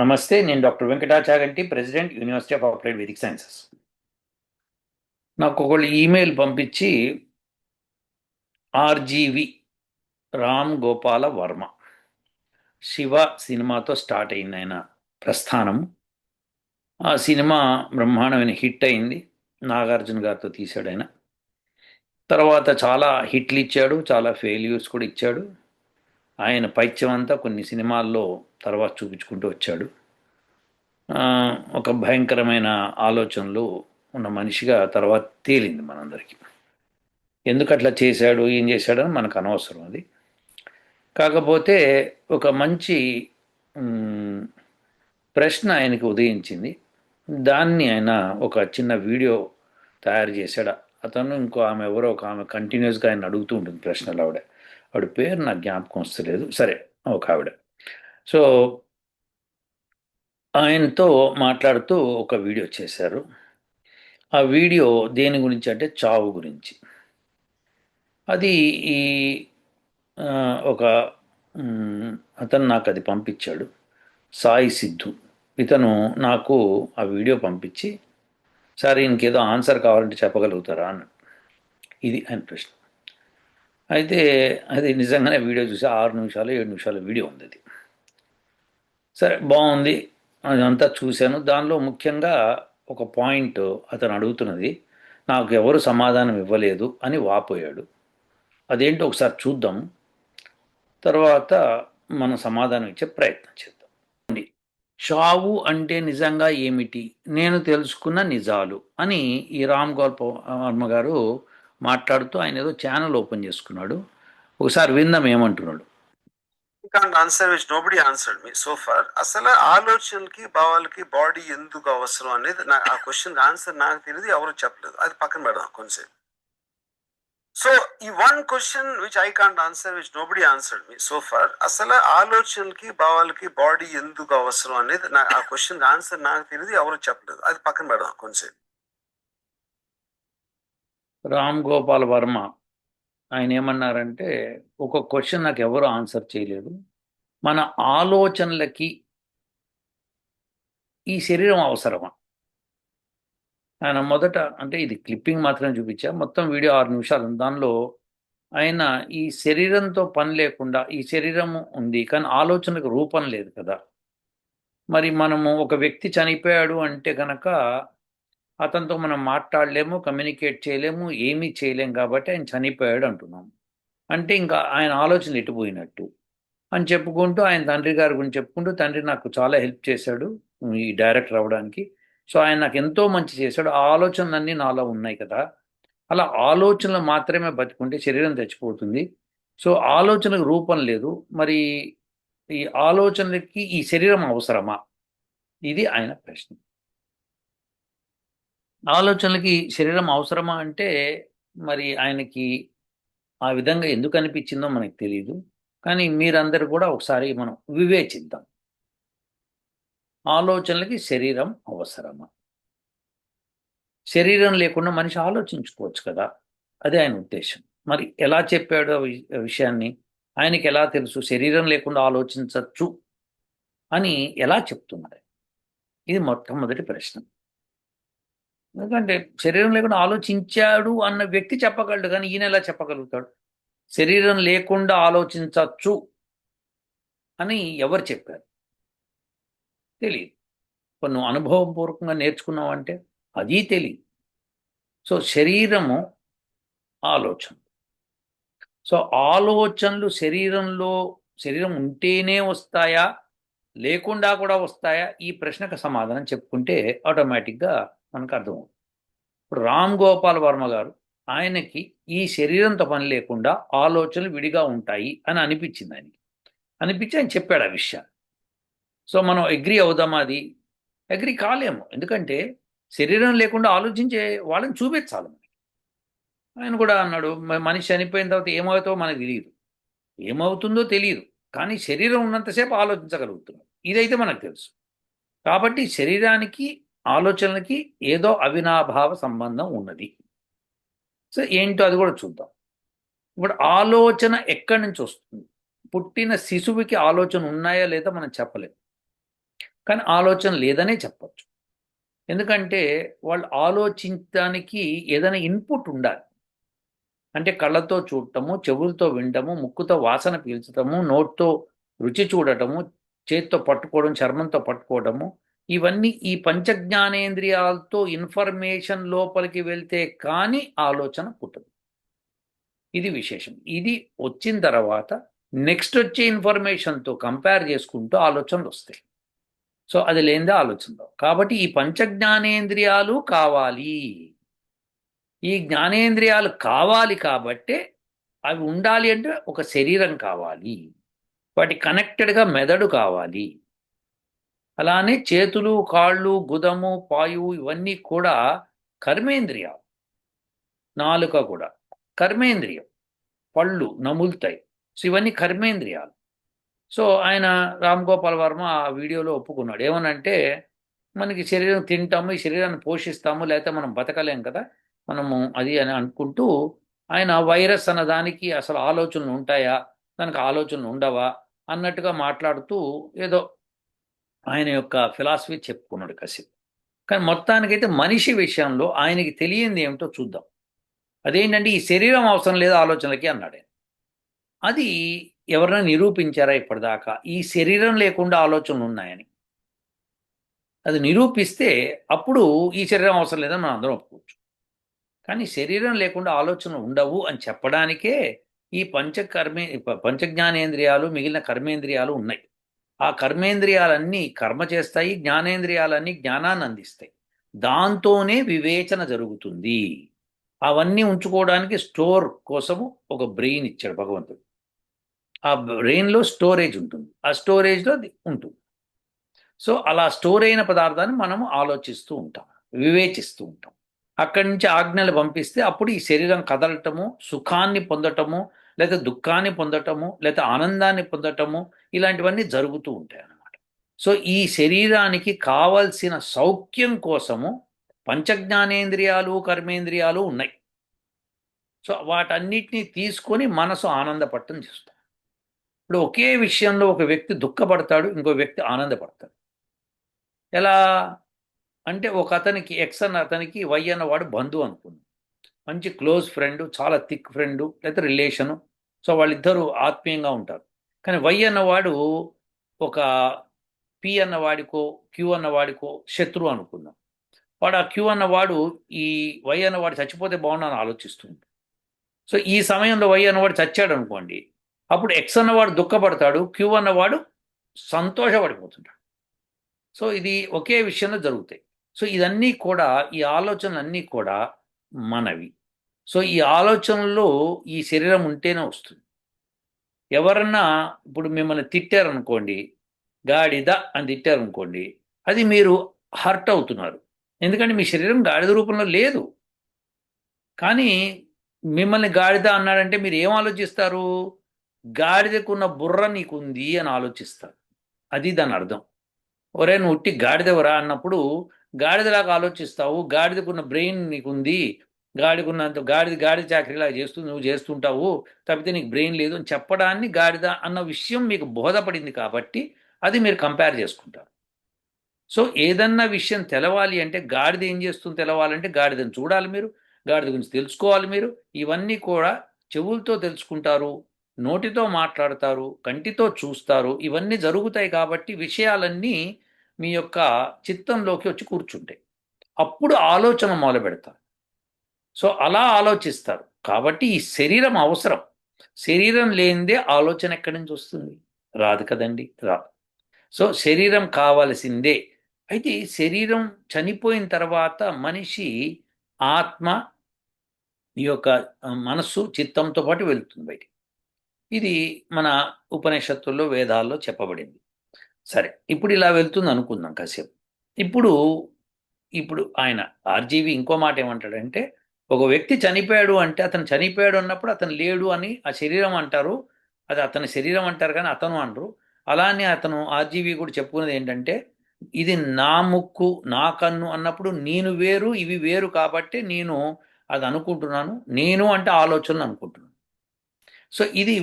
నమస్తే నేను doctor వెంకటాచారంటి president university of applied vedic sciences. నాకు ఒకళ్ళు ఈమెయిల్ పంపించి ఆర్జీవి రామ్ గోపాల వర్మ. శివ సినిమాతో స్టార్ట్ అయింది ఆయన ప్రస్థానం. ఆ సినిమా బ్రహ్మాండమైన హిట్ అయింది. నాగార్జున గారితో తీశాడు ఆయన. తర్వాత చాలా హిట్లు ఇచ్చాడు చాలా ఫెయిల్యూర్స్ కూడా ఇచ్చాడు. ఆయన పైత్యం అంతా కొన్ని సినిమాల్లో తర్వాత చూపించుకుంటూ వచ్చాడు. ఒక భయంకరమైన ఆలోచనలు ఉన్న మనిషిగా తర్వాత తేలింది మనందరికీ. ఎందుకు అట్లా చేశాడు ఏం చేశాడని మనకు అనవసరం అది. కాకపోతే ఒక మంచి ప్రశ్న ఆయనకి ఉదయించింది. దాన్ని ఆయన ఒక చిన్న వీడియో తయారు చేశాడు. అతను ఇంకో ఆమె ఎవరో ఒక ఆమె కంటిన్యూస్గా ఆయన అడుగుతూ ఉంటుంది ప్రశ్నలు ఆవిడ. ఆవిడ పేరు నాకు జ్ఞాపకం వస్తలేదు సరే ఒక ఆవిడ. సో ఆయనతో మాట్లాడుతూ ఒక వీడియో చేశారు. ఆ వీడియో దేని గురించి అంటే చావు గురించి. అది ఈ ఒక అతను నాకు అది పంపించాడు. సాయి సిద్ధు. ఇతను నాకు ఆ వీడియో పంపించి సరే ఇంకేదో ఆన్సర్ కావాలంటే చెప్పగలుగుతారా? అన్నాడు. ఇది ఆయన ప్రశ్న. అయితే అది నిజంగానే వీడియో చూసి ఆరు నిమిషాలు ఏడు నిమిషాల వీడియో ఉంది అది. సరే బాగుంది. అదంతా చూశాను. దానిలో ముఖ్యంగా ఒక పాయింట్ అతను అడుగుతున్నది నాకు ఎవరు సమాధానం ఇవ్వలేదు అని వాపోయాడు. అదేంటో ఒకసారి చూద్దాం. తర్వాత మనం సమాధానం ఇచ్చే ప్రయత్నం చేద్దాం. చావు అంటే నిజంగా ఏమిటి? నేను తెలుసుకున్న నిజాలు అని ఈ రామ్ గోపాల్ వర్మ గారు మాట్లాడుతూ ఆయన ఏదో ఛానల్ ఓపెన్ చేసుకున్నాడు. ఒకసారి విందాం ఏమంటున్నాడు. Can't answer which nobody answer me so far అసలు ఆలోచనలకి భావాలకి బాడీ ఎందుకు అవసరం అనేది నా ఆ క్వశ్చన్ ఆన్సర్ నాకు తెలియదు ఎవరు చెప్పలేదు. అది పక్కన పెడదాం కొంచెం. సో ఈ one question which I can't answer which nobody answered me so far అసలు ఆలోచనలకి భావాలకి బాడీ ఎందుకు అవసరం అనేది నా ఆ క్వశ్చన్ ఆన్సర్ నాకు తెలియదు ఎవరు చెప్పలేదు. అది పక్కన పెడదాం కొంచెం. రామ్ గోపాల్ వర్మ ఆయన ఏమన్నారంటే ఒక క్వశ్చన్ నాకు ఎవరు ఆన్సర్ చేయలేదు. మన ఆలోచనలకి ఈ శరీరం అవసరమా? ఆయన మొదట అంటే ఇది క్లిప్పింగ్ మాత్రమే చూపించా. మొత్తం వీడియో ఆరు నిమిషాలు దానిలో ఆయన ఈ శరీరంతో పని లేకుండా ఈ శరీరం ఉంది కానీ ఆలోచనకు రూపం లేదు కదా. మరి మనము ఒక వ్యక్తి చనిపోయాడు అంటే కనుక అతనితో మనం మాట్లాడలేము కమ్యూనికేట్ చేయలేము ఏమీ చేయలేము కాబట్టి ఆయన చనిపోయాడు అంటున్నాం. అంటే ఇంకా ఆయన ఆలోచనలు ఎటుపోయినట్టు. అని చెప్పుకుంటూ ఆయన తండ్రి గారి గురించి చెప్పుకుంటూ తండ్రి నాకు చాలా హెల్ప్ చేశాడు ఈ డైరెక్టర్ అవ్వడానికి. సో ఆయన నాకు ఎంతో మంచి చేశాడు. ఆ ఆలోచనలన్నీ నాలో ఉన్నాయి కదా. అలా ఆలోచనలు మాత్రమే బతుకుంటే శరీరం తెచ్చిపోతుంది సో ఆలోచనకు రూపం లేదు. మరి ఈ ఆలోచనలకి ఈ శరీరం అవసరమా? ఇది ఆయన ప్రశ్న. ఆలోచనలకి శరీరం అవసరమా అంటే మరి ఆయనకి ఆ విధంగా ఎందుకు అనిపించిందో మనకు తెలియదు కానీ మీరందరూ కూడా ఒకసారి మనం వివేచిద్దాం. ఆలోచనలకి శరీరం అవసరమా? శరీరం లేకుండా మనిషి ఆలోచించుకోవచ్చు కదా? అదే ఆయన ఉద్దేశం. మరి ఎలా చెప్పాడు ఆ విషయాన్ని? ఆయనకి ఎలా తెలుసు? శరీరం లేకుండా ఆలోచించవచ్చు అని ఎలా చెప్తున్నారు? ఇది మొట్టమొదటి ప్రశ్న. ఎందుకంటే శరీరం లేకుండా ఆలోచించాడు అన్న వ్యక్తి చెప్పగలడు కానీ ఈయన ఎలా చెప్పగలుగుతాడు? శరీరం లేకుండా ఆలోచించవచ్చు అని ఎవరు చెప్పారు? తెలియదు ఇప్పుడు నువ్వు అనుభవపూర్వకంగా నేర్చుకున్నావు అంటే అది తెలియదు సో శరీరము ఆలోచన. సో ఆలోచనలు శరీరంలో శరీరం ఉంటేనే వస్తాయా? లేకుండా కూడా వస్తాయా? ఈ ప్రశ్నకు సమాధానం చెప్పుకుంటే ఆటోమేటిక్గా మనకు అర్థమవుతుంది ఇప్పుడు రామ్ గోపాల్ వర్మ గారు ఆయనకి ఈ శరీరంతో పని లేకుండా ఆలోచనలు విడిగా ఉంటాయి అని అనిపించింది ఆయనకి. అనిపించి ఆయన చెప్పాడు ఆ విషయాన్ని. సో మనం అగ్రి అవుదామా అది? అగ్రి కాలేము. ఎందుకంటే శరీరం లేకుండా ఆలోచించే వాళ్ళని చూపించాలి మనకి. ఆయన కూడా అన్నాడు మనిషి చనిపోయిన తర్వాత ఏమవుతుందో మనకు తెలియదు. ఏమవుతుందో తెలియదు. కానీ శరీరం ఉన్నంతసేపు ఆలోచించగలుగుతున్నాం ఇదైతే మనకు తెలుసు. కాబట్టి శరీరానికి ఆలోచనలకి ఏదో అవినాభావ సంబంధం ఉన్నది. సో ఏంటో అది కూడా చూద్దాం. ఇప్పుడు ఆలోచన ఎక్కడి నుంచి వస్తుంది? పుట్టిన శిశువుకి ఆలోచన ఉన్నాయా లేదా మనం చెప్పలేము కానీ ఆలోచన లేదనే చెప్పచ్చు. ఎందుకంటే వాళ్ళు ఆలోచించడానికి ఏదైనా ఇన్పుట్ ఉండాలి. అంటే కళ్ళతో చూడటము చెవులతో వినటము ముక్కుతో వాసన పీల్చటము నోట్తో రుచి చూడటము చేత్తో పట్టుకోవడం చర్మంతో పట్టుకోవడము ఇవన్నీ ఈ పంచజ్ఞానేంద్రియాలతో ఇన్ఫర్మేషన్ లోపలికి వెళ్తే కానీ ఆలోచన పుట్టదు. ఇది విశేషం. ఇది వచ్చిన తర్వాత నెక్స్ట్ వచ్చే ఇన్ఫర్మేషన్తో కంపేర్ చేసుకుంటూ ఆలోచనలు వస్తాయి. సో అది లేనిదే ఆలోచనలో కాబట్టి ఈ పంచజ్ఞానేంద్రియాలు కావాలి. ఈ జ్ఞానేంద్రియాలు కావాలి కాబట్టే అవి ఉండాలి అంటే ఒక శరీరం కావాలి. వాటి కనెక్టెడ్గా మెదడు కావాలి. అలానే చేతులు కాళ్ళు గుదము పాయువు ఇవన్నీ కూడా కర్మేంద్రియాలు. నాలుక కూడా కర్మేంద్రియం. పళ్ళు నములుతాయి. సో ఇవన్నీ కర్మేంద్రియాలు. సో ఆయన రామ్ గోపాల్ వర్మ ఆ వీడియోలో ఒప్పుకున్నాడు. ఏమనంటే మనకి శరీరం తింటాము ఈ శరీరాన్ని పోషిస్తాము లేకపోతే మనం బతకలేం కదా మనము అది అని అనుకుంటూ ఆయన వైరస్ అన్న దానికి అసలు ఆలోచనలు ఉంటాయా? దానికి ఆలోచనలు ఉండవా? అన్నట్టుగా మాట్లాడుతూ ఏదో ఆయన యొక్క ఫిలాసఫీ చెప్పుకున్నాడు కసిప్ కానీ మొత్తానికైతే మనిషి విషయంలో ఆయనకి తెలియంది ఏమిటో చూద్దాం. అదేంటంటే ఈ శరీరం అవసరం లేదు ఆలోచనలకి అన్నాడు అది ఎవరైనా నిరూపించారా ఇప్పటిదాకా? ఈ శరీరం లేకుండా ఆలోచనలు ఉన్నాయని. అది నిరూపిస్తే అప్పుడు ఈ శరీరం అవసరం లేదని మనం అందరం ఒప్పుకోవచ్చు. కానీ శరీరం లేకుండా ఆలోచనలు ఉండవు అని చెప్పడానికే ఈ పంచకర్మే పంచజ్ఞానేంద్రియాలు మిగిలిన కర్మేంద్రియాలు ఉన్నాయి. ఆ కర్మేంద్రియాలన్నీ కర్మ చేస్తాయి జ్ఞానేంద్రియాలన్నీ జ్ఞానాన్ని అందిస్తాయి. దాంతోనే వివేచన జరుగుతుంది. అవన్నీ ఉంచుకోవడానికి స్టోర్ కోసము ఒక బ్రెయిన్ ఇచ్చాడు భగవంతుడు. ఆ బ్రెయిన్లో స్టోరేజ్ ఉంటుంది. ఆ స్టోరేజ్లో అది ఉంటుంది. సో అలా స్టోర్ అయిన పదార్థాన్ని మనము ఆలోచిస్తూ ఉంటాం వివేచిస్తూ ఉంటాం. అక్కడి నుంచి ఆజ్ఞలు పంపిస్తే అప్పుడు ఈ శరీరం కదలటము సుఖాన్ని పొందటము లేదా దుఃఖాన్ని పొందటము లేదా ఆనందాన్ని పొందటము ఇలాంటివన్నీ జరుగుతూ ఉంటాయి అన్నమాట. సో ఈ శరీరానికి కావలసిన సౌఖ్యం కోసము పంచజ్ఞానేంద్రియాలు కర్మేంద్రియాలు ఉన్నాయి. సో వాటన్నిటినీ తీసుకొని మనసు ఆనందపడటం చేస్తాం. ఇప్పుడు ఒకే విషయంలో ఒక వ్యక్తి దుఃఖపడతాడు ఇంకో వ్యక్తి ఆనందపడతాడు. ఎలా అంటే ఒక అతనికి ఎక్స్ అన్న అతనికి వై అన్నవాడు బంధువు అనుకుంది. మంచి క్లోజ్ ఫ్రెండ్ చాలా థిక్ ఫ్రెండ్ లేకపోతే రిలేషను. సో వాళ్ళిద్దరూ ఆత్మీయంగా ఉంటారు. కానీ వై అన్నవాడు ఒక పి అన్నవాడికో క్యూ అన్నవాడికో శత్రువు అనుకుందాం. వాడు ఆ క్యూ అన్నవాడు ఈ వై అన్నవాడు చచ్చిపోతే బాగున్నాను ఆలోచిస్తుంది సో ఈ సమయంలో వై అన్నవాడు చచ్చాడు అనుకోండి అప్పుడు ఎక్స్ అన్నవాడు దుఃఖపడతాడు క్యూ అన్నవాడు సంతోషపడిపోతుంటాడు. సో ఇది ఒకే విషయంలో జరుగుతాయి. సో ఇదన్నీ కూడా ఈ ఆలోచనలన్నీ కూడా మనవి. సో ఈ ఆలోచనలో ఈ శరీరం ఉంటేనే వస్తుంది. ఎవరన్నా ఇప్పుడు మిమ్మల్ని తిట్టారనుకోండి గాడిద అని తిట్టారనుకోండి అది మీరు హర్ట్ అవుతున్నారు. ఎందుకంటే మీ శరీరం గాడిద రూపంలో లేదు. కానీ మిమ్మల్ని గాడిద అన్నాడంటే మీరు ఏం ఆలోచిస్తారు? గాడిదకున్న బుర్ర నీకుంది అని ఆలోచిస్తారు. అది దాని అర్థం. ఒరే నువ్వు ఉట్టి గాడిదవరా అన్నప్పుడు గాడిదలాగా ఆలోచిస్తావు గాడిదకున్న బ్రెయిన్ నీకుంది గాడికున్నంత గాడిద గాడిద చాకరీలా చేస్తూ నువ్వు చేస్తుంటావు తప్పితే నీకు బ్రెయిన్ లేదు అని చెప్పడాన్ని గాడిద అన్న విషయం మీకు బోధపడింది కాబట్టి అది మీరు కంపేర్ చేసుకుంటారు. సో ఏదన్నా విషయం తెలవాలి అంటే గాడిద ఏం చేస్తుంది తెలవాలంటే గాడిదని చూడాలి మీరు గాడిద గురించి తెలుసుకోవాలి మీరు. ఇవన్నీ కూడా చెవులతో తెలుసుకుంటారు నోటితో మాట్లాడతారు కంటితో చూస్తారు. ఇవన్నీ జరుగుతాయి కాబట్టి విషయాలన్నీ మీ యొక్క చిత్తంలోకి వచ్చి కూర్చుంటాయి. అప్పుడు ఆలోచన మొదలు పెడతారు సో అలా ఆలోచిస్తారు. కాబట్టి ఈ శరీరం అవసరం. శరీరం లేనిదే ఆలోచన ఎక్కడి నుంచి వస్తుంది? రాదు కదండి రాదు సో శరీరం కావాల్సిందే. అయితే శరీరం చనిపోయిన తర్వాత మనిషి ఆత్మ ఈ యొక్క మనస్సు చిత్తంతో పాటు వెళుతుంది బయటికి. ఇది మన ఉపనిషత్తుల్లో వేదాల్లో చెప్పబడింది. సరే ఇప్పుడు ఇలా వెళ్తుంది అనుకుందాం కాసేపు. ఇప్పుడు ఇప్పుడు ఆయన ఆర్జీవి ఇంకో మాట ఏమంటాడంటే ఒక వ్యక్తి చనిపోయాడు అంటే అతను చనిపోయాడు అన్నప్పుడు అతను లేడు అని ఆ శరీరం అంటారు. అది అతని శరీరం అంటారు కానీ అతను అనరు. అలానే అతను ఆర్జీవి కూడా చెప్పుకున్నది ఏంటంటే ఇది నా ముక్కు నా కన్ను అన్నప్పుడు నేను వేరు ఇవి వేరు కాబట్టి నేను అది అనుకుంటున్నాను. నేను అంటే ఆలోచనలు అనుకుంటున్నాను. సో ఇది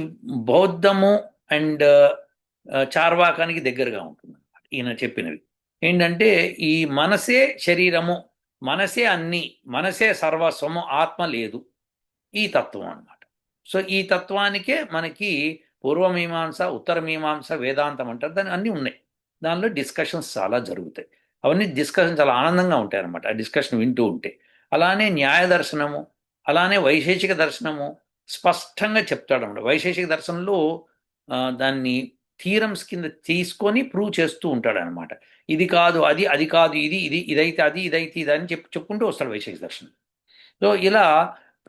బౌద్ధము అండ్ చార్వాకానికి దగ్గరగా ఉంటుంది ఈయన చెప్పినవి. ఏంటంటే ఈ మనసే శరీరము మనసే అన్ని మనసే సర్వస్వము ఆత్మ లేదు. ఈ తత్వం అన్నమాట. సో ఈ తత్వానికే మనకి పూర్వమీమాంస ఉత్తర మీమాంస వేదాంతం అంటారు. దాని అన్నీ ఉన్నాయి. దానిలో డిస్కషన్స్ చాలా జరుగుతాయి. అవన్నీ డిస్కషన్ చాలా ఆనందంగా ఉంటాయి అనమాట ఆ డిస్కషన్ వింటూ ఉంటే. అలానే న్యాయ దర్శనము అలానే వైశేషిక దర్శనము స్పష్టంగా చెప్తాడనమాట వైశేషిక దర్శనంలో దాన్ని థీరమ్స్ కింద తీసుకొని ప్రూవ్ చేస్తూ ఉంటాడనమాట ఇది కాదు అది అది కాదు ఇది ఇది ఇదైతే అది ఇదైతే ఇది అని చెప్పి చెప్పుకుంటూ వస్తాడు వైశేషిక దర్శనం. సో ఇలా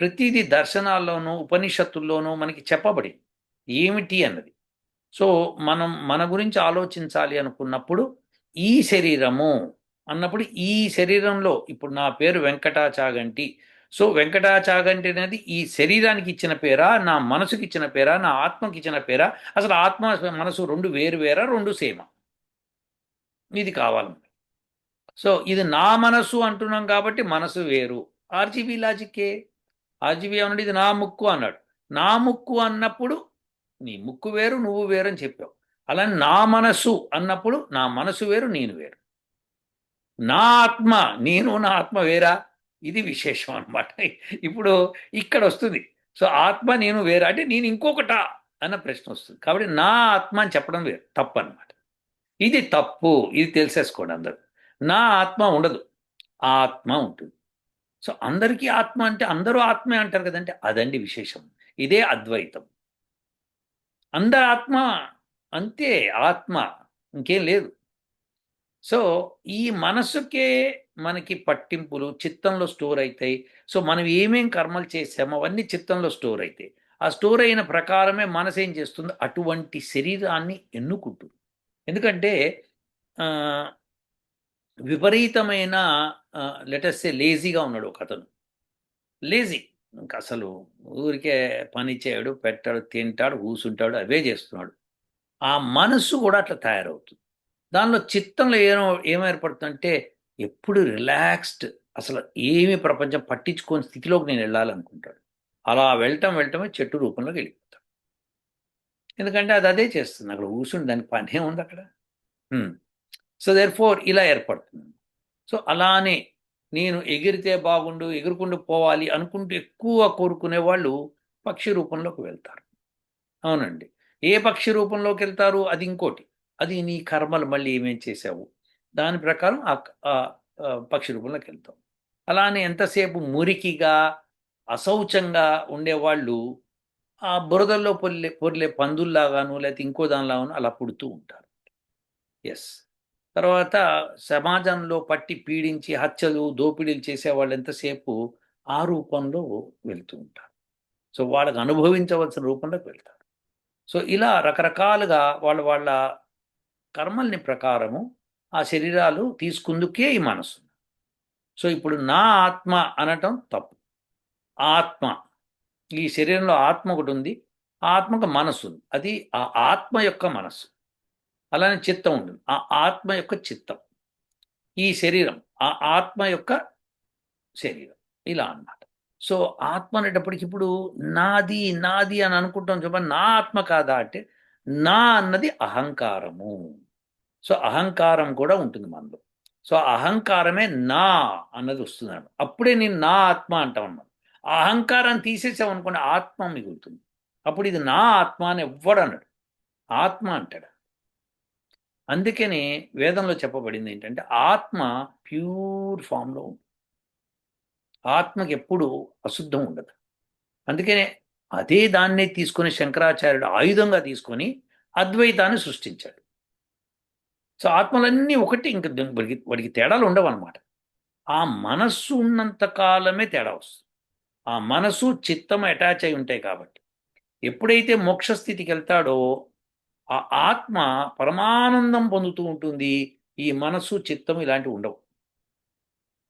ప్రతిదీ దర్శనాల్లోనూ ఉపనిషత్తుల్లోనూ మనకి చెప్పబడి ఏమిటి అన్నది. సో మనం మన గురించి ఆలోచించాలి అనుకున్నప్పుడు ఈ శరీరము అన్నప్పుడు ఈ శరీరంలో ఇప్పుడు నా పేరు వెంకటాచాగంటి. సో వెంకటాచాగంటి అనేది ఈ శరీరానికి ఇచ్చిన పేరా నా మనసుకి ఇచ్చిన పేరా నా ఆత్మకి ఇచ్చిన పేరా? అసలు ఆత్మ మనసు రెండు వేరు వేరా రెండు సేమ? ఇది కావాలన్నమాట సో ఇది నా మనసు అంటున్నాం కాబట్టి మనసు వేరు. ఆర్జీబీ లాజిక్కే. ఆర్జీబీ అన్నాడు ఇది నా ముక్కు అన్నాడు. నా ముక్కు అన్నప్పుడు నీ ముక్కు వేరు నువ్వు వేరు అని చెప్పావు. అలా నా మనసు అన్నప్పుడు నా మనసు వేరు నేను వేరు. నా ఆత్మ నేను నా ఆత్మ వేరా? ఇది విశేషం అన్నమాట. ఇప్పుడు ఇక్కడ వస్తుంది. సో ఆత్మ నేను వేరా. అంటే నేను ఇంకొకటా అన్న ప్రశ్న వస్తుంది. కాబట్టి నా ఆత్మ అని చెప్పడం వేరు. తప్పు అన్నమాట ఇది తప్పు ఇది తెలిసేసుకోండి అందరూ. నా ఆత్మ ఉండదు. ఆత్మ ఉంటుంది. సో అందరికీ ఆత్మ అంటే అందరూ ఆత్మే అంటారు కదంటే అదండి విశేషం. ఇదే అద్వైతం. అందరి ఆత్మ అంతే ఆత్మ ఇంకేం లేదు. సో ఈ మనసుకే మనకి పట్టింపులు చిత్తంలో స్టోర్ అవుతాయి సో మనం ఏమేం కర్మలు చేసామో అవన్నీ చిత్తంలో స్టోర్ అవుతాయి ఆ స్టోర్ అయిన ప్రకారమే మనసు ఏం చేస్తుంది? అటువంటి శరీరాన్ని ఎన్నుకుంటుంది. ఎందుకంటే విపరీతమైన లెటర్సే లేజీగా ఉన్నాడు ఒక అతను. లేజీ ఇంకా అసలు ఊరికే పని చేయడు పెట్టాడు తింటాడు కూసుంటాడు అవే చేస్తున్నాడు. ఆ మనస్సు కూడా అట్లా తయారవుతుంది. దానిలో చిత్తంలో ఏమో ఏమేర్పడుతుందంటే ఎప్పుడు రిలాక్స్డ్ అసలు ఏమి ప్రపంచం పట్టించుకోని స్థితిలోకి నేను వెళ్ళాలనుకుంటాడు. అలా వెళ్ళటం వెళ్ళటమే చెట్టు రూపంలోకి వెళ్ళిపోతాడు. ఎందుకంటే అది అదే చేస్తుంది. అక్కడ కూర్చుని దానికి పనే ఉంది అక్కడ. సో దేర్ ఫోర్ ఇలా ఏర్పడుతుంది. సో అలానే నేను ఎగిరితే బాగుండు ఎగురుకుంటూ పోవాలి అనుకుంటూ ఎక్కువ కోరుకునే వాళ్ళు పక్షి రూపంలోకి వెళ్తారు. అవునండి. ఏ పక్షి రూపంలోకి వెళ్తారు? అది ఇంకోటి. అది నీ కర్మలు మళ్ళీ ఏమేం చేసావు దాని ప్రకారం ఆ ఆ, పక్షి రూపంలోకి వెళ్తాం అలానే ఎంతసేపు మురికిగా అశౌచంగా ఉండేవాళ్ళు ఆ బురదల్లో పొర్లే పొర్లే పందుల్లాగాను లేకపోతే ఇంకో దానిలాగాను అలా పుడుతూ ఉంటారు. ఎస్ తర్వాత సమాజంలో పట్టి పీడించి హత్యలు దోపిడీలు చేసేవాళ్ళు ఎంతసేపు ఆ రూపంలో వెళ్తూ ఉంటారు. సో వాళ్ళకి అనుభవించవలసిన రూపంలోకి వెళ్తారు. సో ఇలా రకరకాలుగా వాళ్ళ వాళ్ళ కర్మల్ని ప్రకారము ఆ శరీరాలు తీసుకుందుకే ఈ మనసు సో ఇప్పుడు నా ఆత్మ అనటం తప్పు. ఆత్మ ఈ శరీరంలో ఆత్మ ఒకటి ఉంది. ఆత్మకు మనసు ఉంది. అది ఆ ఆత్మ యొక్క మనస్సు. అలానే చిత్తం ఉంటుంది. ఆ ఆత్మ యొక్క చిత్తం. ఈ శరీరం ఆ ఆత్మ యొక్క శరీరం. ఇలా అన్నమాట. సో ఆత్మ అనేటప్పటికి ఇప్పుడు నాది నాది అని అనుకుంటాం చెప్పండి. నా ఆత్మ కాదా అంటే నా అన్నది అహంకారము. సో అహంకారం కూడా ఉంటుంది మనలో. సో అహంకారమే నా అన్నది వస్తుంది అన్నమాట. అప్పుడే నేను నా ఆత్మ అంటాం అన్నమాట. ఆ అహంకారాన్ని తీసేసాం అనుకోండి ఆత్మ మిగులుతుంది అప్పుడు ఇది నా ఆత్మ అని ఎవ్వడు అన్నాడు ఆత్మ అంటాడు. అందుకని వేదంలో చెప్పబడింది ఏంటంటే ఆత్మ ప్యూర్ ఫామ్లో ఉంది ఆత్మకి ఎప్పుడు అశుద్ధం ఉండదు. అందుకనే అదే దాన్నే తీసుకొని శంకరాచార్యుడు ఆయుధంగా తీసుకొని అద్వైతాన్ని సృష్టించాడు. సో ఆత్మలన్నీ ఒకటి ఇంకా వాడికి వాడికి తేడాలు ఉండవు అనమాట ఆ మనస్సు ఉన్నంత కాలమే తేడా వస్తుంది. ఆ మనసు చిత్తం అటాచ్ అయి ఉంటాయి కాబట్టి. ఎప్పుడైతే మోక్ష స్థితికి వెళ్తాడో ఆ ఆత్మ పరమానందం పొందుతూ ఉంటుంది. ఈ మనసు చిత్తం ఇలాంటివి ఉండవు.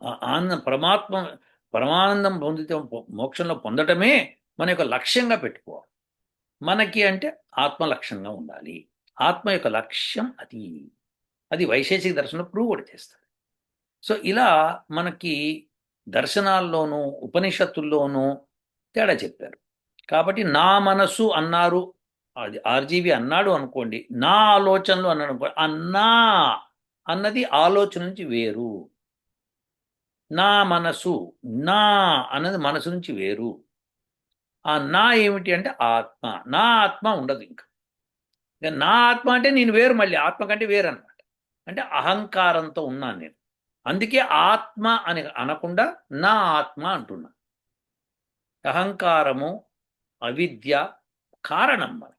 ఆ ఆనందం పరమాత్మ పరమానందం పొందితే మోక్షంలో పొందటమే మన యొక్క లక్ష్యంగా పెట్టుకోవాలి. మనకి అంటే ఆత్మ లక్ష్యంగా ఉండాలి. ఆత్మ యొక్క లక్ష్యం అది. అది వైశేషిక దర్శనం ప్రూవ్ కూడా చేస్తుంది. సో ఇలా మనకి దర్శనాల్లోనూ ఉపనిషత్తుల్లోనూ తేడా చెప్పారు. కాబట్టి నా మనసు అన్నారు అది ఆర్జీవి అన్నాడు అనుకోండి నా ఆలోచనలు అన్నాడు అనుకోండి అన్నది ఆలోచన నుంచి వేరు. నా మనసు నా అన్నది మనసు నుంచి వేరు. ఆ నా ఏమిటి అంటే ఆత్మ. నా ఆత్మ ఉండదు ఇంకా. ఇక నా ఆత్మ అంటే నేను వేరు మళ్ళీ ఆత్మ కంటే వేరు అనమాట అంటే అహంకారంతో ఉన్నాను నేను. అందుకే ఆత్మ అని అనకుండా నా ఆత్మ అంటున్నా. అహంకారము అవిద్య కారణం మన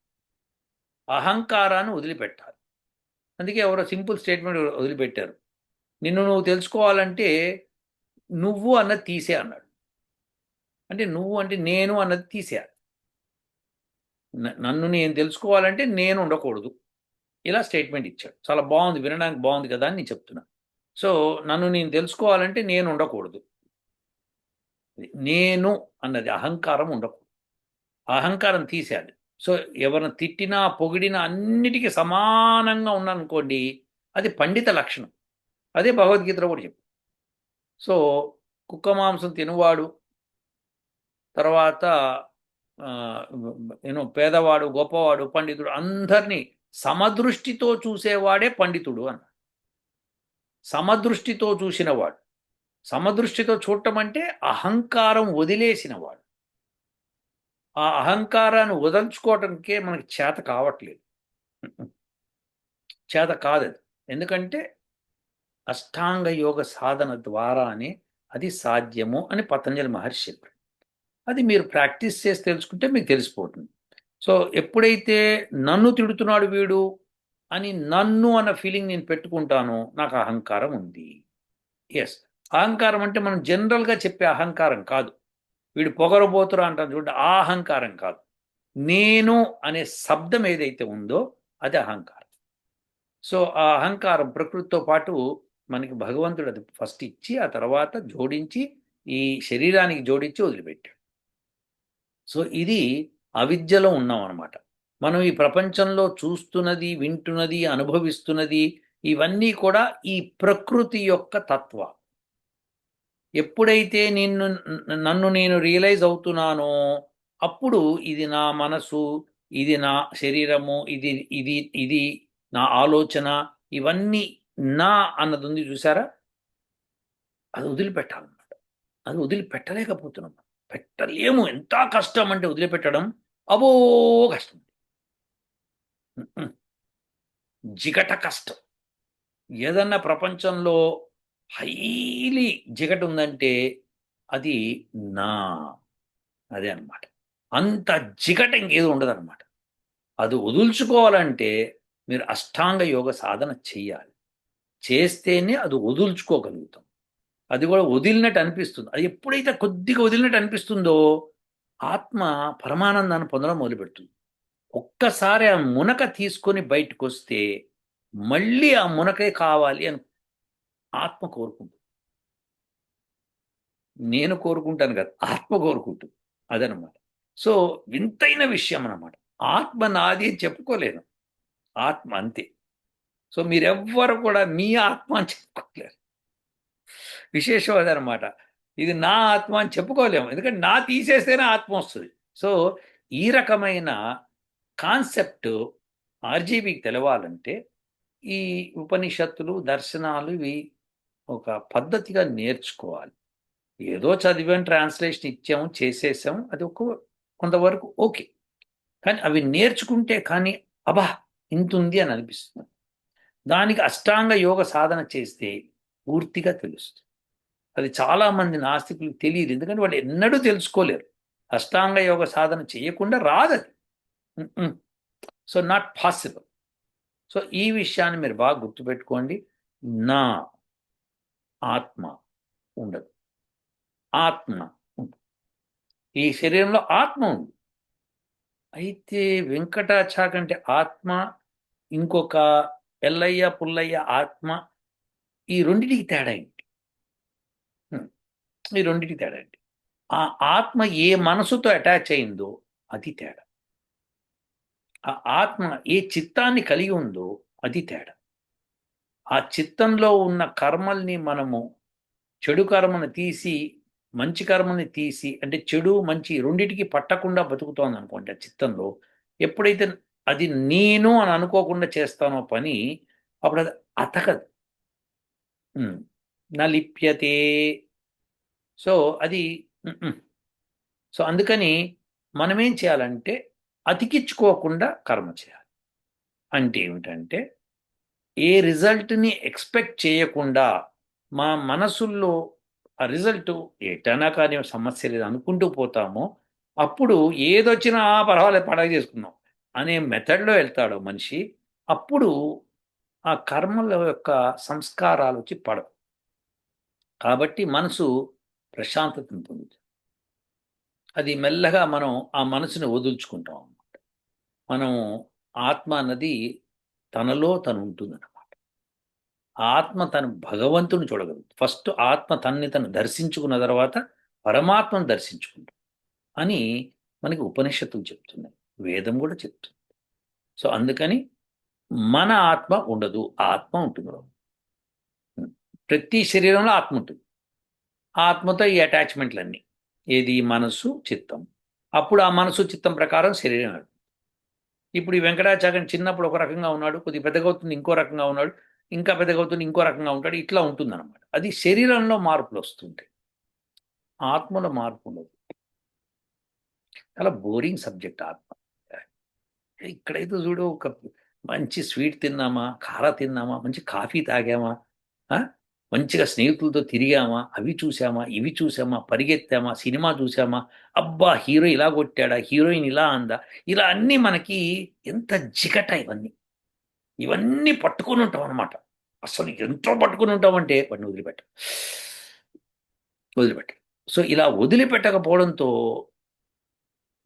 అహంకారాన్ని వదిలిపెట్టాలి. అందుకే ఎవరో సింపుల్ స్టేట్మెంట్ వదిలిపెట్టారు. నిన్ను నువ్వు తెలుసుకోవాలంటే నువ్వు అన్నది తీసే అన్నాడు. అంటే నువ్వు అంటే నేను అన్నది తీసేయాలి. నన్ను నేను తెలుసుకోవాలంటే నేను ఉండకూడదు. ఇలా స్టేట్మెంట్ ఇచ్చాడు. చాలా బాగుంది వినడానికి బాగుంది కదా అని నేను చెప్తున్నా సో నన్ను నేను తెలుసుకోవాలంటే నేను ఉండకూడదు. నేను అన్నది అహంకారం ఉండకూడదు. అహంకారం తీసేయాలి. సో ఎవరిని తిట్టినా పొగిడినా అన్నిటికీ సమానంగా ఉన్నానుకోండి అది పండిత లక్షణం. అదే భగవద్గీతలో కూడా చెప్పు సో కుక్క మాంసం తినువాడు తర్వాత నేను పేదవాడు గొప్పవాడు పండితుడు అందరినీ సమదృష్టితో చూసేవాడే పండితుడు అన్న సమదృష్టితో చూసినవాడు. సమదృష్టితో చూడటం అంటే అహంకారం వదిలేసినవాడు. ఆ అహంకారాన్ని వదల్చుకోవటానికే మనకి చేత కావట్లేదు. చేత కాదది. ఎందుకంటే అష్టాంగ యోగ సాధన ద్వారానే అది సాధ్యము అని పతంజలి మహర్షి అది మీరు ప్రాక్టీస్ చేసి తెలుసుకుంటే మీకు తెలిసిపోతుంది. సో ఎప్పుడైతే నన్ను తిడుతున్నాడు వీడు అని నన్ను అన్న ఫీలింగ్ నేను పెట్టుకుంటాను నాకు అహంకారం ఉంది. ఎస్ అహంకారం అంటే మనం జనరల్గా చెప్పే అహంకారం కాదు. వీడు పొగరబోతురా అంటాను చూడండి ఆ అహంకారం కాదు. నేను అనే శబ్దం ఏదైతే ఉందో అది అహంకారం. సో ఆ అహంకారం ప్రకృతితో పాటు మనకి భగవంతుడు అది ఫస్ట్ ఇచ్చి ఆ తర్వాత జోడించి ఈ శరీరానికి జోడించి వదిలిపెట్టాడు. సో ఇది అవిద్యలో ఉన్నాం అనమాట మనం ఈ ప్రపంచంలో చూస్తున్నది వింటున్నది అనుభవిస్తున్నది ఇవన్నీ కూడా ఈ ప్రకృతి యొక్క తత్వ. ఎప్పుడైతే నిన్ను నన్ను నేను రియలైజ్ అవుతున్నానో అప్పుడు ఇది నా మనసు ఇది నా శరీరము ఇది ఇది ఇది నా ఆలోచన ఇవన్నీ నా అన్నది ఉంది చూసారా అది వదిలిపెట్టాలన్నమాట. అది వదిలిపెట్టలేకపోతున్నాం. పెట్టలేము. ఎంత కష్టం అంటే వదిలిపెట్టడం అబో కష్టం. జిగట కష్టం. ఏదన్నా ప్రపంచంలో హైలీ జిగట ఉందంటే అది నా అదే అనమాట అంత జిగట ఇంకేదో ఉండదు అనమాట అది వదుల్చుకోవాలంటే మీరు అష్టాంగ యోగ సాధన చెయ్యాలి. చేస్తేనే అది వదుల్చుకోగలుగుతాం. అది కూడా వదిలినట్టు అనిపిస్తుంది. అది ఎప్పుడైతే కొద్దిగా వదిలినట్టు అనిపిస్తుందో ఆత్మ పరమానందాన్ని పొందడం మొదలుపెడుతుంది. ఒక్కసారి ఆ మునక తీసుకొని బయటకు వస్తే మళ్ళీ ఆ మునకే కావాలి అని ఆత్మ కోరుకుంటుంది. నేను కోరుకుంటాను కదా ఆత్మ కోరుకుంటుంది అదనమాట. సో వింతైన విషయం అన్నమాట. ఆత్మ నాది అని చెప్పుకోలేను. ఆత్మ అంతే. సో మీరెవ్వరు కూడా మీ ఆత్మ అని చెప్పుకోలేరు. విశేషం అదనమాట. ఇది నా ఆత్మ అని చెప్పుకోలేము. ఎందుకంటే నా తీసేస్తేనే ఆత్మ వస్తుంది. సో ఈ రకమైన కాన్సెప్ట్ ఆర్జీబీకి తెలవాలంటే ఈ ఉపనిషత్తులు దర్శనాలు ఇవి ఒక పద్ధతిగా నేర్చుకోవాలి. ఏదో చదివాం ట్రాన్స్లేషన్ ఇచ్చాము చేసేసాము అది ఒక కొంతవరకు ఓకే. కానీ అవి నేర్చుకుంటే కానీ అబా ఇంతుంది అని అనిపిస్తుంది. దానికి అష్టాంగ యోగ సాధన చేస్తే పూర్తిగా తెలుస్తుంది. అది చాలామంది నాస్తికులకు తెలియదు. ఎందుకంటే వాళ్ళు ఎన్నడూ తెలుసుకోలేరు. అష్టాంగ యోగ సాధన చేయకుండా రాదది. సో నాట్ పాసిబుల్ సో ఈ విషయాన్ని మీరు బాగా గుర్తుపెట్టుకోండి. నా ఆత్మ ఉండదు. ఆత్మ ఈ శరీరంలో ఆత్మ ఉంది. అయితే వెంకటాచాకంటే ఆత్మ ఇంకొక ఎల్లయ్య పుల్లయ్య ఆత్మ ఈ రెండింటికి తేడా ఏంటి? ఈ రెండిటికి తేడా ఏంటి? ఆ ఆత్మ ఏ మనసుతో అటాచ్ అయిందో అది తేడా. ఆ ఆత్మ ఏ చిత్తాన్ని కలిగి ఉందో అది తేడా. ఆ చిత్తంలో ఉన్న కర్మల్ని మనము చెడు కర్మను తీసి మంచి కర్మని తీసి అంటే చెడు మంచి రెండిటికి పట్టకుండా బతుకుతోంది అనుకోండి ఆ చిత్తంలో ఎప్పుడైతే అది నేను అని అనుకోకుండా చేస్తానో పని అప్పుడు అది అతకదు. నా లిప్యతే. సో అది సో అందుకని మనమేం చేయాలంటే అతికించుకోకుండా కర్మ చేయాలి. అంటే ఏమిటంటే ఏ రిజల్ట్ని ఎక్స్పెక్ట్ చేయకుండా మా మనసుల్లో ఆ రిజల్ట్ ఎటైనా కానీ సమస్య లేదు అనుకుంటూ పోతామో అప్పుడు ఏదొచ్చినా "ఆ, పర్వాలేదు పండగ చేసుకుందాం అనే మెథడ్లో వెళ్తాడు మనిషి అప్పుడు ఆ కర్మల యొక్క సంస్కారాలు వచ్చి పడవు. కాబట్టి మనసు ప్రశాంతతను పొందుతుంది. అది మెల్లగా మనం ఆ మనసుని వదులుచుకుంటాం. మనం ఆత్మ అన్నది తనలో తను ఉంటుందన్నమాట. ఆత్మ తను భగవంతుని చూడగలుగుతుంది ఫస్ట్ ఆత్మ తన్ని తను దర్శించుకున్న తర్వాత పరమాత్మను దర్శించుకుంటాం అని మనకి ఉపనిషత్తులు చెప్తున్నాయి. వేదం కూడా చెప్తుంది. సో అందుకని మన ఆత్మ ఉండదు ఆత్మ ఉంటుంది. ప్రతి శరీరంలో ఆత్మ ఉంటుంది. ఆత్మతో ఈ అటాచ్మెంట్లన్నీ. ఏది మనసు చిత్తం. అప్పుడు ఆ మనసు చిత్తం ప్రకారం శరీరం నడుస్తుంది. ఇప్పుడు ఈ వెంకటాచార్యం చిన్నప్పుడు ఒక రకంగా ఉన్నాడు కొద్ది పెద్దగా అవుతుంది ఇంకో రకంగా ఉన్నాడు ఇంకా పెద్దగా అవుతుంది ఇంకో రకంగా ఉంటాడు ఇట్లా ఉంటుందన్నమాట. అది శరీరంలో మార్పులు వస్తుంటాయి. ఆత్మలో మార్పు ఉండదు చాలా బోరింగ్ సబ్జెక్ట్ ఆత్మ. ఇక్కడైతే చూడు ఒక మంచి స్వీట్ తిన్నామా కార తిన్నామా మంచి కాఫీ తాగామా మంచిగా స్నేహితులతో తిరిగామా? అవి చూసామా ఇవి చూసామా పరిగెత్తామా? సినిమా చూసామా అబ్బా హీరో ఇలా కొట్టాడా? హీరోయిన్ ఇలా అందా? ఇలా అన్నీ మనకి ఎంత జిగట ఇవన్నీ. ఇవన్నీ పట్టుకొని ఉంటాం అనమాట అసలు ఎంతో పట్టుకొని ఉంటామంటే వాడిని వదిలిపెట్ట. వదిలిపెట్ట. సో ఇలా వదిలిపెట్టకపోవడంతో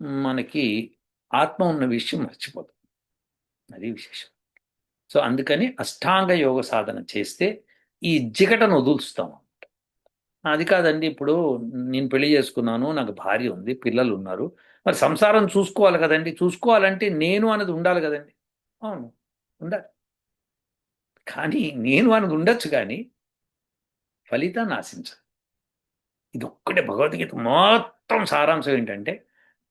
మనకి ఆత్మ ఉన్న విషయం మర్చిపోతుంది అది విశేషం. సో అందుకని అష్టాంగ యోగ సాధన చేస్తే ఈ జిగటను వదులుస్తాం అది కాదండి ఇప్పుడు నేను పెళ్ళి చేసుకున్నాను నాకు భార్య ఉంది పిల్లలు ఉన్నారు. మరి సంసారం చూసుకోవాలి కదండి. చూసుకోవాలంటే నేను అన్నది ఉండాలి కదండి. అవును ఉండాలి. కానీ నేను అనేది ఉండొచ్చు కానీ ఫలితాన్ని ఆశించాలి ఇది ఒక్కటే భగవద్గీత. మొత్తం సారాంశం ఏంటంటే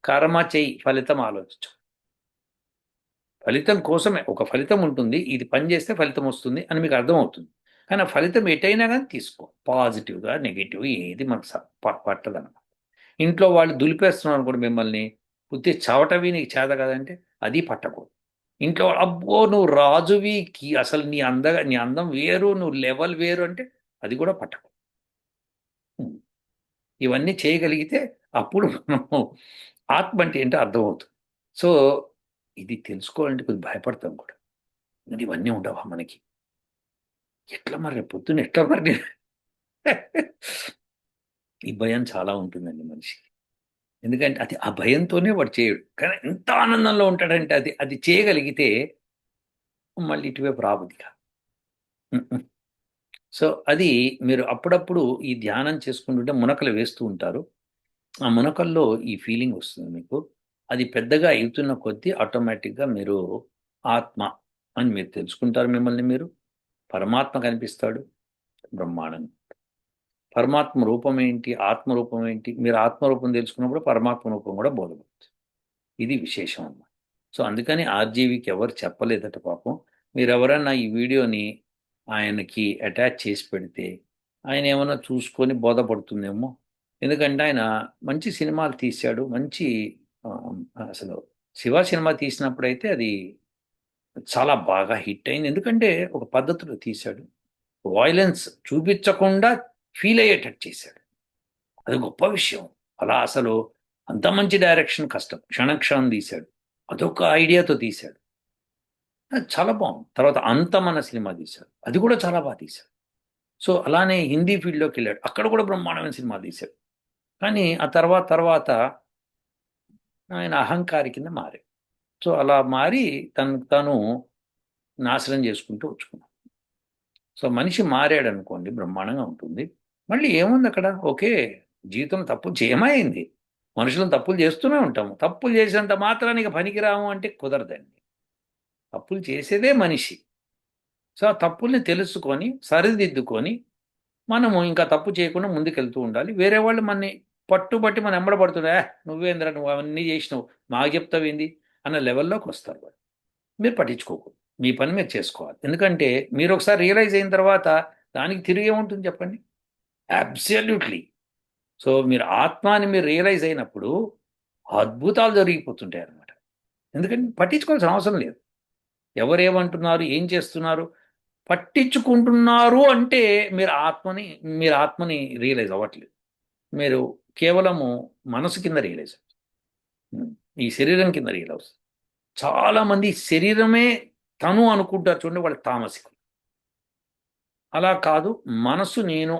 కర్మ చేయి ఫలితం ఆలోచించు. ఫలితం కోసమే. ఒక ఫలితం ఉంటుంది ఇది పని చేస్తే ఫలితం వస్తుంది అని మీకు అర్థమవుతుంది. కానీ ఫలితం ఎటైనా కానీ తీసుకో. పాజిటివ్గా నెగిటివ్ ఏది మనకు పట్టదు అనమాట ఇంట్లో వాళ్ళు దులిపేస్తున్నారు అనుకోండి మిమ్మల్ని పుత్తి చవటవి నీకు చేత కదంటే అది పట్టకూడదు. ఇంట్లో అబ్బో నువ్వు రాజువి కి అసలు నీ అందగా నీ అందం వేరు నువ్వు లెవెల్ వేరు అంటే అది కూడా పట్టకూడదు. ఇవన్నీ చేయగలిగితే అప్పుడు మనము ఆత్మ అంటే ఏంటో అర్థమవుతుంది. సో ఇది తెలుసుకోవాలంటే కొద్దిగా భయపడతాం కూడా. ఇవన్నీ ఉండవా మనకి? ఎట్లా మరి పొద్దున్న ఎట్లా మరి? ఈ భయం చాలా ఉంటుందండి మనిషికి. ఎందుకంటే అది ఆ భయంతోనే వాడు చేయడు. కానీ ఎంత ఆనందంలో ఉంటాడంటే అది అది చేయగలిగితే మళ్ళీ ఇటువైపు రాబుద్ది సో అది మీరు అప్పుడప్పుడు ఈ ధ్యానం చేసుకుంటుంటే మునకలు వేస్తూ ఉంటారు. ఆ మునకల్లో ఈ ఫీలింగ్ వస్తుంది మీకు. అది పెద్దగా అవుతున్న కొద్దీ ఆటోమేటిక్గా మీరు ఆత్మ అని మీరు తెలుసుకుంటారు మిమ్మల్ని మీరు. పరమాత్మ కనిపిస్తాడు? బ్రహ్మాండం పరమాత్మ రూపం ఏంటి? ఆత్మ రూపం ఏంటి? మీరు ఆత్మ రూపం తెలుసుకున్నప్పుడు పరమాత్మ రూపం కూడా బోధపడుతుంది ఇది విశేషం అన్నమాట. సో అందుకని ఆర్జీవికి ఎవరు చెప్పలేదట పాపం. మీరు ఎవరన్నా ఈ వీడియోని ఆయనకి అటాచ్ చేసి పెడితే ఆయన ఏమైనా చూసుకొని బోధపడుతుందేమో. ఎందుకంటే ఆయన మంచి సినిమాలు తీశాడు. మంచి అసలు శివ సినిమా తీసినప్పుడైతే అది చాలా బాగా హిట్ అయింది. ఎందుకంటే ఒక పద్ధతిలో తీశాడు. వాయిలెన్స్ చూపించకుండా ఫీల్ అయ్యేటట్టు చేశాడు. అది గొప్ప విషయం. అలా అసలు అంత మంచి డైరెక్షన్ కష్టం. క్షణక్షణం తీశాడు. అదొక ఐడియాతో తీశాడు. చాలా బాగుంది. తర్వాత అంత మన సినిమా తీశాడు. అది కూడా చాలా బాగా తీశాడు. సో అలానే హిందీ ఫీల్డ్లోకి వెళ్ళాడు. అక్కడ కూడా బ్రహ్మాండమైన సినిమా తీశాడు. కానీ ఆ తర్వాత తర్వాత ఆయన అహంకారి కింద మారాడు. సో అలా మారి తను తను నాశనం చేసుకుంటూ వచ్చుకున్నాం సో మనిషి మారాడు అనుకోండి బ్రహ్మాండంగా ఉంటుంది. మళ్ళీ ఏముంది అక్కడ? ఓకే జీవితం తప్పు చేయమైంది మనుషులను తప్పులు చేస్తూనే ఉంటాము. తప్పులు చేసినంత మాత్రానికి పనికిరాము అంటే కుదరదండి. తప్పులు చేసేదే మనిషి. సో ఆ తప్పుల్ని తెలుసుకొని సరిదిద్దుకొని మనము ఇంకా తప్పు చేయకుండా ముందుకెళ్తూ ఉండాలి. వేరే వాళ్ళు మనని పట్టుబట్టి మన ఎంబడబడుతున్నా నువ్వేంద్ర? నువ్వు అవన్నీ చేసినావు. మాకు చెప్తావేంది? అన్న లెవెల్లోకి వస్తారు వాళ్ళు. మీరు పట్టించుకోకూడదు. మీ పని మీరు చేసుకోవాలి. ఎందుకంటే మీరు ఒకసారి రియలైజ్ అయిన తర్వాత దానికి తిరిగి ఏముంటుంది చెప్పండి? అబ్సల్యూట్లీ సో మీరు ఆత్మాని మీరు రియలైజ్ అయినప్పుడు అద్భుతాలు జరిగిపోతుంటాయి అనమాట ఎందుకంటే పట్టించుకోవాల్సిన అవసరం లేదు. ఎవరేమంటున్నారు? ఏం చేస్తున్నారు? పట్టించుకుంటున్నారు అంటే మీరు ఆత్మని మీరు ఆత్మని రియలైజ్ అవ్వట్లేదు. మీరు కేవలము మనసు కింద రియలైజ్ అవుతుంది ఈ శరీరం కింద రియల్ అవుతుంది చాలా మంది శరీరమే తను అనుకుంటారు చూడండి వాళ్ళు తామసికులు అలా కాదు మనసు నేను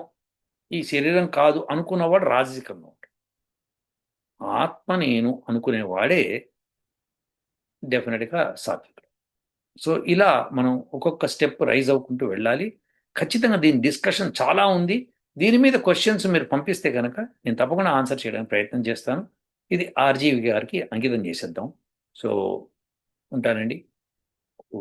ఈ శరీరం కాదు అనుకున్నవాడు రాజసికంగా ఉంటాడు. ఆత్మ నేను అనుకునేవాడే డెఫినెట్గా సాత్వికుడు. సో ఇలా మనం ఒక్కొక్క స్టెప్ రైజ్ అవ్వుకుంటూ వెళ్ళాలి. ఖచ్చితంగా దీని డిస్కషన్ చాలా ఉంది. దీని మీద క్వశ్చన్స్ మీరు పంపిస్తే కనుక నేను తప్పకుండా ఆన్సర్ చేయడానికి ప్రయత్నం చేస్తాను. ఇది ఆర్జీవి గారికి అంకితం చేసేద్దాం. సో ఉంటానండి. ఓ